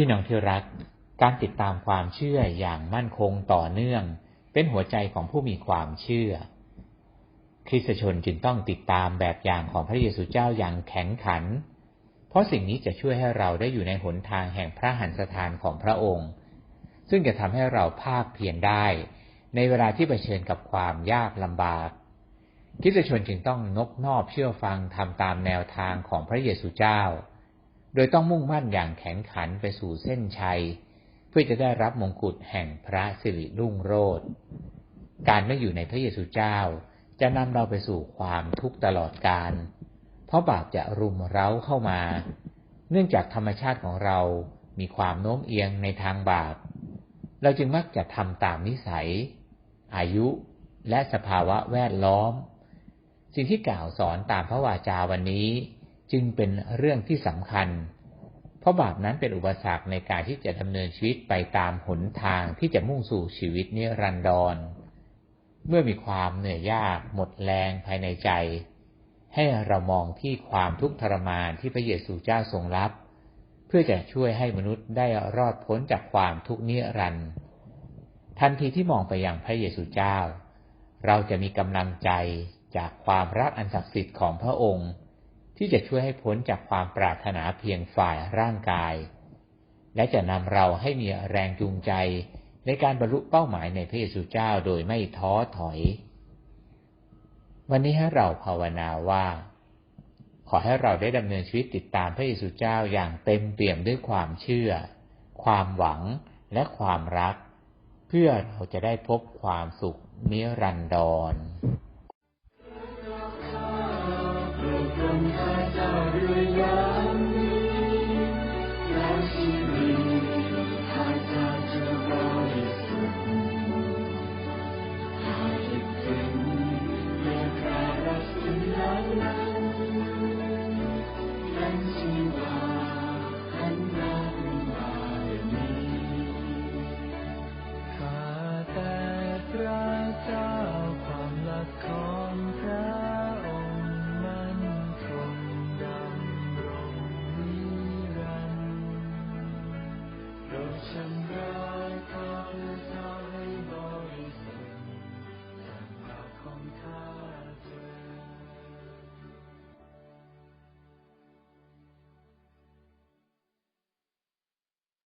พี่น้องที่รัก การติดตามความเชื่ออย่างมั่นคงต่อเนื่อง เป็นหัวใจของผู้มีความเชื่อ คริสตชนจึงต้องติดตามแบบอย่างของพระเยซูเจ้าอย่างแข็งขัน เพราะสิ่งนี้จะช่วยให้เราได้อยู่ในหนทางแห่งพระหันสถานของพระองค์ ซึ่งจะทำให้เราภาคเพียรได้ ในเวลาที่เผชิญกับความยากลำบากคริสตชนจึงต้องนบนอบเชื่อฟังทำตามแนวทางของพระเยซูเจ้า โดยต้องมุ่งมั่นอย่างแข็งขันไปสู่เส้นชัย เพื่อจะได้รับมงกุฎแห่งพระสิริรุ่งโรจน์การไม่อยู่ในพระเยซูเจ้า จะนำเราไปสู่ความทุกข์ตลอดกาลเพราะบาปจะรุมเร้าเข้ามา เนื่องจากธรรมชาติของเรามีความโน้มเอียงในทางบาป เราจึงมักจะทำตามนิสัย อายุและสภาวะแวดล้อม สิ่งที่กล่าวสอนตามพระวาจาวันนี้ จึงเป็นเรื่องที่สำคัญ เพราะบาปนั้นเป็นอุปสรรคในการที่จะดำเนินชีวิตไปตามหนทางที่จะมุ่งสู่ชีวิตนิรันดร เมื่อมีความเหนื่อยยากหมดแรงภายในใจ ให้เรามองที่ความทุกข์ทรมานที่พระเยซูเจ้าทรงรับ เพื่อจะช่วยให้มนุษย์ได้รอดพ้นจากความทุกข์นิรันดร์ทันทีที่มองไปยังพระเยซูเจ้า เราจะมีกำลังใจจากความรักอันศักดิ์สิทธิ์ของพระองค์ ที่จะช่วยให้พ้นจากความปรารถนาเพียงฝ่ายร่างกาย และจะนำเราให้มีแรงจูงใจในการบรรลุเป้าหมายในพระเยซูเจ้าโดยไม่ท้อถอย วันนี้ให้เราภาวนาว่า ขอให้เราได้ดำเนินชีวิตติดตามพระเยซูเจ้าอย่างเต็มเปี่ยมด้วยความเชื่อ ความหวังและความรัก เพื่อเราจะได้พบความสุขนิรันดร